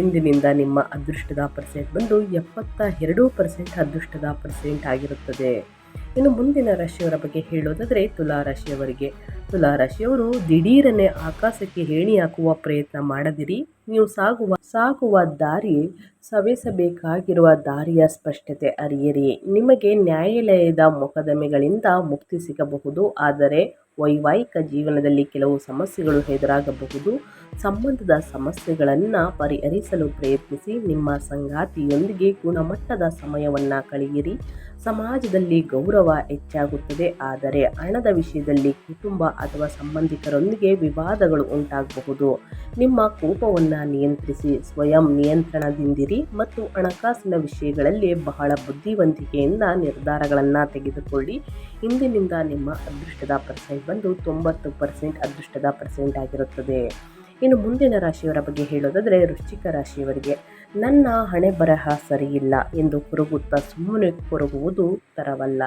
ಇಂದಿನಿಂದ ನಿಮ್ಮ ಅದೃಷ್ಟದ ಪರ್ಸೆಂಟ್ ಬಂದು ಎಪ್ಪತ್ತ ಎರಡು ಪರ್ಸೆಂಟ್ ಅದೃಷ್ಟದ ಪರ್ಸೆಂಟ್ ಆಗಿರುತ್ತದೆ. ಇನ್ನು ಮುಂದಿನ ರಾಶಿಯವರ ಬಗ್ಗೆ ಹೇಳೋದಾದರೆ ತುಲಾ ರಾಶಿಯವರಿಗೆ. ತುಲಾ ರಾಶಿಯವರು ದಿಢೀರನೆ ಆಕಾಶಕ್ಕೆ ಹೇಣಿ ಹಾಕುವ ಪ್ರಯತ್ನ ಮಾಡದಿರಿ. ನೀವು ಸಾಗುವ ಸಾಗುವ ದಾರಿ ಸವೆಸಬೇಕಾಗಿರುವ ದಾರಿಯ ಸ್ಪಷ್ಟತೆ ಅರಿಯಿರಿ. ನಿಮಗೆ ನ್ಯಾಯಾಲಯದ ಮೊಕದಮೆಗಳಿಂದ ಮುಕ್ತಿ ಸಿಗಬಹುದು. ಆದರೆ ವೈವಾಹಿಕ ಜೀವನದಲ್ಲಿ ಕೆಲವು ಸಮಸ್ಯೆಗಳು ಎದುರಾಗಬಹುದು. ಸಂಬಂಧದ ಸಮಸ್ಯೆಗಳನ್ನು ಪರಿಹರಿಸಲು ಪ್ರಯತ್ನಿಸಿ. ನಿಮ್ಮ ಸಂಗಾತಿಯೊಂದಿಗೆ ಗುಣಮಟ್ಟದ ಸಮಯವನ್ನು ಕಳೆಯಿರಿ. ಸಮಾಜದಲ್ಲಿ ಗೌರವ ಹೆಚ್ಚಾಗುತ್ತದೆ. ಆದರೆ ಹಣದ ವಿಷಯದಲ್ಲಿ ಕುಟುಂಬ ಅಥವಾ ಸಂಬಂಧಿಕರೊಂದಿಗೆ ವಿವಾದಗಳು ಉಂಟಾಗಬಹುದು. ನಿಮ್ಮ ಕೋಪವನ್ನು ನಿಯಂತ್ರಿಸಿ. ಸ್ವಯಂ ನಿಯಂತ್ರಣದಿಂದಿರಿ ಮತ್ತು ಹಣಕಾಸಿನ ವಿಷಯಗಳಲ್ಲಿ ಬಹಳ ಬುದ್ಧಿವಂತಿಕೆಯಿಂದ ನಿರ್ಧಾರಗಳನ್ನು ತೆಗೆದುಕೊಳ್ಳಿ. ಇಂದಿನಿಂದ ನಿಮ್ಮ ಅದೃಷ್ಟದ ಪರ್ಸೆಂಟ್ ಬಂದು ತೊಂಬತ್ತು ಪರ್ಸೆಂಟ್ ಅದೃಷ್ಟದ ಪರ್ಸೆಂಟ್ ಆಗಿರುತ್ತದೆ. ಇನ್ನು ಮುಂದಿನ ರಾಶಿಯವರ ಬಗ್ಗೆ ಹೇಳೋದಾದರೆ ವೃಶ್ಚಿಕ ರಾಶಿಯವರಿಗೆ, ನನ್ನ ಹಣೆ ಬರಹ ಸರಿಯಿಲ್ಲ ಎಂದು ಕೊರಗುತ್ತಾ ಸುಮ್ಮನೆ ಕೊರಗುವುದು ತರವಲ್ಲ.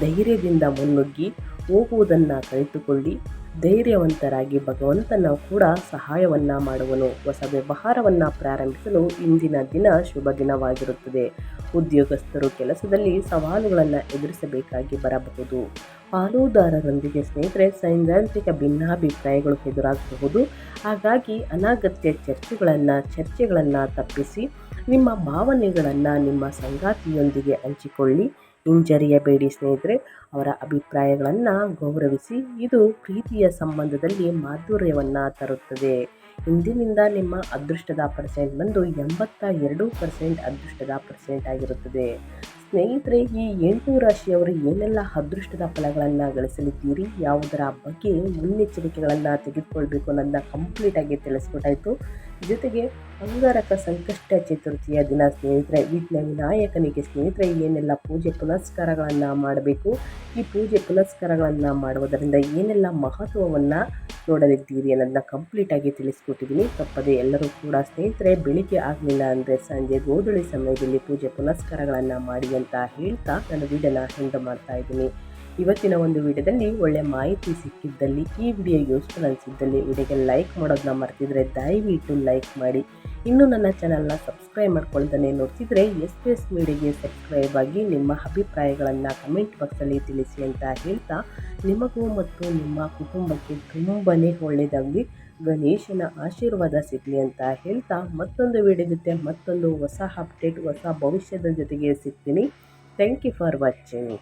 ಧೈರ್ಯದಿಂದ ಮುನ್ನುಗ್ಗಿ ಹೋಗುವುದನ್ನು ಕಲಿತುಕೊಳ್ಳಿ ಧೈರ್ಯವಂತರಾಗಿ ಭಗವಂತನ ಕೂಡ ಸಹಾಯವನ್ನು ಮಾಡುವನು. ಹೊಸ ವ್ಯವಹಾರವನ್ನು ಪ್ರಾರಂಭಿಸಲು ಇಂದಿನ ದಿನ ಶುಭ ದಿನವಾಗಿರುತ್ತದೆ. ಉದ್ಯೋಗಸ್ಥರು ಕೆಲಸದಲ್ಲಿ ಸವಾಲುಗಳನ್ನು ಎದುರಿಸಬೇಕಾಗಿ ಬರಬಹುದು. ಪಾಲುದಾರರೊಂದಿಗೆ ಸ್ನೇಹಿತರೆ, ಸೈದ್ಧಾಂತಿಕ ಭಿನ್ನಾಭಿಪ್ರಾಯಗಳು ಎದುರಾಗಬಹುದು. ಹಾಗಾಗಿ ಅನಾಗತ್ಯ ಚರ್ಚೆಗಳನ್ನು ಚರ್ಚೆಗಳನ್ನು ತಪ್ಪಿಸಿ ನಿಮ್ಮ ಭಾವನೆಗಳನ್ನು ನಿಮ್ಮ ಸಂಗಾತಿಯೊಂದಿಗೆ ಹಂಚಿಕೊಳ್ಳಿ. ಹಿಂಜರಿಯಬೇಡಿ ಸ್ನೇಹಿತರೆ, ಅವರ ಅಭಿಪ್ರಾಯಗಳನ್ನು ಗೌರವಿಸಿ ಇದು ಪ್ರೀತಿಯ ಸಂಬಂಧದಲ್ಲಿ ಮಾಧುರ್ಯವನ್ನು ತರುತ್ತದೆ. ಇಂದಿನಿಂದ ನಿಮ್ಮ ಅದೃಷ್ಟದ ಪರ್ಸೆಂಟ್ ಬಂದು ಎಂಬತ್ತ ಎರಡು ಪರ್ಸೆಂಟ್ ಅದೃಷ್ಟದ ಪರ್ಸೆಂಟ್ ಆಗಿರುತ್ತದೆ. ಸ್ನೇಹಿತರೆ, ಈ ಎಂಟು ರಾಶಿಯವರು ಏನೆಲ್ಲ ಅದೃಷ್ಟದ ಫಲಗಳನ್ನು ಗಳಿಸಲಿದ್ದೀರಿ, ಯಾವುದರ ಬಗ್ಗೆ ಮುನ್ನೆಚ್ಚರಿಕೆಗಳನ್ನು ತೆಗೆದುಕೊಳ್ಬೇಕು ಅನ್ನೋದನ್ನ ಕಂಪ್ಲೀಟಾಗಿ ತಿಳಿಸ್ಕೊಟ್ಟಾಯಿತು. ಜೊತೆಗೆ ಅಂಗಾರಕ ಸಂಕಷ್ಟ ಚತುರ್ಥಿಯ ದಿನ ಸ್ನೇಹಿತರೆ, ವಿಘ್ನ ವಿನಾಯಕನಿಗೆ ಸ್ನೇಹಿತರೆ, ಏನೆಲ್ಲ ಪೂಜೆ ಪುನಸ್ಕಾರಗಳನ್ನು ಮಾಡಬೇಕು? ಈ ಪೂಜೆ ಪುನಸ್ಕಾರಗಳನ್ನು ಮಾಡುವುದರಿಂದ ಏನೆಲ್ಲ ಮಹತ್ವವನ್ನು ನೋಡಲಿದ್ದೀರಿ ಅನ್ನೋದನ್ನ ಕಂಪ್ಲೀಟಾಗಿ ತಿಳಿಸ್ಕೊಟ್ಟಿದ್ದೀನಿ. ತಪ್ಪದೆ ಎಲ್ಲರೂ ಕೂಡ ಸ್ನೇಹಿತರೆ, ಬೆಳಿಗ್ಗೆ ಆಗಲಿಲ್ಲ ಅಂದರೆ ಸಂಜೆ ಗೋಧುಳಿ ಸಮಯದಲ್ಲಿ ಪೂಜೆ ಪುನಸ್ಕಾರಗಳನ್ನು ಮಾಡಿ ಅಂತ ಹೇಳ್ತಾ ನನ್ನ ವೀಡಿಯೋನ ಹೆಂಡ ಮಾಡ್ತಾ ಇದ್ದೀನಿ. ಇವತ್ತಿನ ಒಂದು ವಿಡಿಯೋದಲ್ಲಿ ಒಳ್ಳೆ ಮಾಹಿತಿ ಸಿಕ್ಕಿದ್ದಲ್ಲಿ ಈ ವಿಡಿಯೋ ಯೂಸ್ಫುಲ್ ಅನಿಸಿದ್ದಲ್ಲಿ ವಿಡಿಯೋಗೆ ಲೈಕ್ ಮಾಡೋದನ್ನ ಮರ್ತಿದ್ರೆ ದಯವಿಟ್ಟು ಲೈಕ್ ಮಾಡಿ. ಇನ್ನೂ ನನ್ನ ಚಾನಲ್ನ ಸಬ್ಸ್ಕ್ರೈಬ್ ಮಾಡ್ಕೊಳ್ತಾನೆ ನೋಡ್ತಿದ್ರೆ ಎಸ್ ಪಿ ಎಸ್ ಮೀಡಿಯಾಗೆ ಸಬ್ಸ್ಕ್ರೈಬ್ ಆಗಿ ನಿಮ್ಮ ಅಭಿಪ್ರಾಯಗಳನ್ನು ಕಮೆಂಟ್ ಬಾಕ್ಸಲ್ಲಿ ತಿಳಿಸಿ ಅಂತ ಹೇಳ್ತಾ ನಿಮಗೂ ಮತ್ತು ನಿಮ್ಮ ಕುಟುಂಬಕ್ಕೆ ತುಂಬಾ ಒಳ್ಳೆಯದಾಗಲಿ ಗಣೇಶನ ಆಶೀರ್ವಾದ ಸಿಗಲಿ ಅಂತ ಹೇಳ್ತಾ ಮತ್ತೊಂದು ವಿಡಿಯೋ ಜೊತೆ ಮತ್ತೊಂದು ಹೊಸ ಅಪ್ಡೇಟ್ ಹೊಸ ಭವಿಷ್ಯದ ಜೊತೆಗೆ ಸಿಗ್ತೀನಿ. Thank you for watching